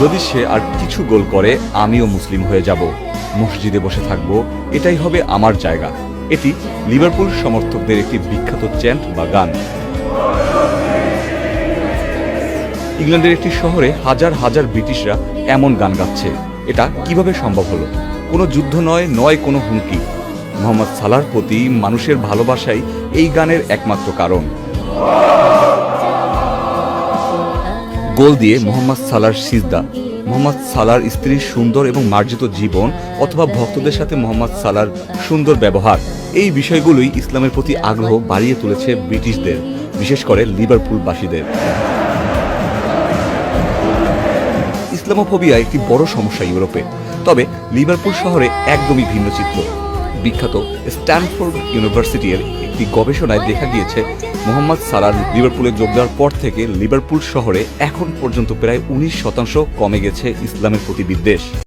যদি সে আর কিছু গোল করে, আমিও মুসলিম হয়ে যাব। মসজিদে বসে থাকব, এটাই হবে আমার জায়গা। এটি লিভারপুল সমর্থকদের একটি বিখ্যাত চ্যান্ট বা গান। ইংল্যান্ডের একটি শহরে হাজার হাজার ব্রিটিশরা এমন গান গাচ্ছে। এটা কীভাবে সম্ভব হলো? কোনো যুদ্ধ নয় নয় কোনো হুমকি। মোহাম্মদ সালার প্রতি মানুষের ভালোবাসাই এই গানের একমাত্র কারণ। গোল দিয়ে মোহাম্মদ সালার সিজদা, মোহাম্মদ সালার স্ত্রীর সুন্দর এবং মার্জিত জীবন অথবা ভক্তদের সাথে মোহাম্মদ সালার সুন্দর ব্যবহার। এই বিষয়গুলোই ইসলামের প্রতি আগ্রহ বাড়িয়ে তুলেছে ব্রিটিশদের, বিশেষ করে লিভারপুলবাসীদের। ইসলামোফোবিয়া একটি বড় সমস্যা ইউরোপে, তবে লিভারপুল শহরে একদমই ভিন্ন চিত্র। বিখ্যাত স্ট্যানফোর্ড ইউনিভার্সিটির একটি গবেষণায় দেখা গিয়েছে, মোহাম্মদ সালার লিভারপুলে যোগ দেওয়ার পর থেকে লিভারপুল শহরে এখন পর্যন্ত প্রায় উনিশ শতাংশ কমে গেছে ইসলামের প্রতি বিদ্বেষ।